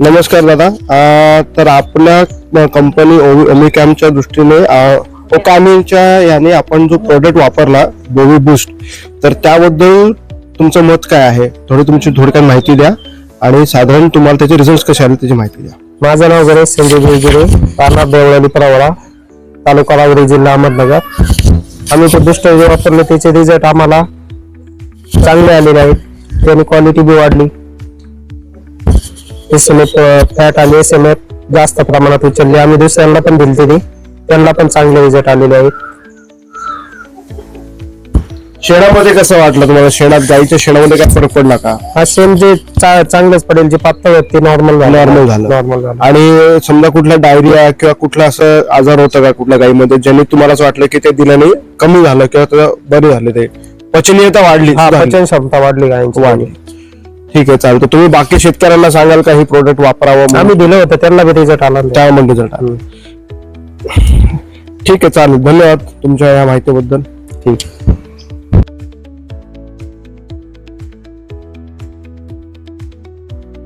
नमस्कार दादा. तर आपल्या कंपनी ओमिकॅमच्या दृष्टीने अं, ओकामीच्या याने आपण जो प्रोडक्ट वापरला बोवी बूस्ट तर त्याबद्दल तुमचं मत काय आहे? थोडी तुमची थोडक्यात माहिती द्या आणि साधारण तुम्हाला त्याचे रिझल्ट कसे आले त्याची माहिती द्या. माझं नाव गणेश संजय गुरुगिरे राहणार देवळाली प्रवळा तालुका रावरी जिल्हा अहमदनगर. आम्ही ते बूस्ट वापरले त्याचे रिझल्ट आम्हाला चांगले आलेले आहेत. त्याने क्वालिटी बी वाढली. एस एम एफ फॅट आणि एस एम एफ जास्त प्रमाणात उचलली. आम्ही दुसऱ्यांना पण दिली तरी त्यांना पण चांगले रिझल्ट आलेले आहेत. शेणामध्ये कसं वाटलं तुम्हाला? शेणात गाईच्या शेणामध्ये काय फरक पडला का? हा शेण जे चा- चांगलंच पडेल जे पातळ आहेत ते नॉर्मल झालं. Normal झालं. नॉर्मल झालं. आणि समजा कुठला डायरिया किंवा कुठला असं आजार होता का कुठल्या गाईमध्ये ज्यांनी तुम्हाला असं वाटलं की ते दिल्याने कमी झालं किंवा बरे झाले ते? पचनीयता वाढली. हा. पचन क्षमता वाढली गायची वाढली. ठीक आहे चालतं. तुम्ही बाकी शेतकऱ्यांना सांगाल का हे प्रोडक्ट वापरावं म्हणून? आम्ही दिलं होतं त्यांना बी रिझल्ट आला नाही. त्यामध्ये जर ठीक आहे चालेल. धन्यवाद तुमच्या या माहितीबद्दल. ठीक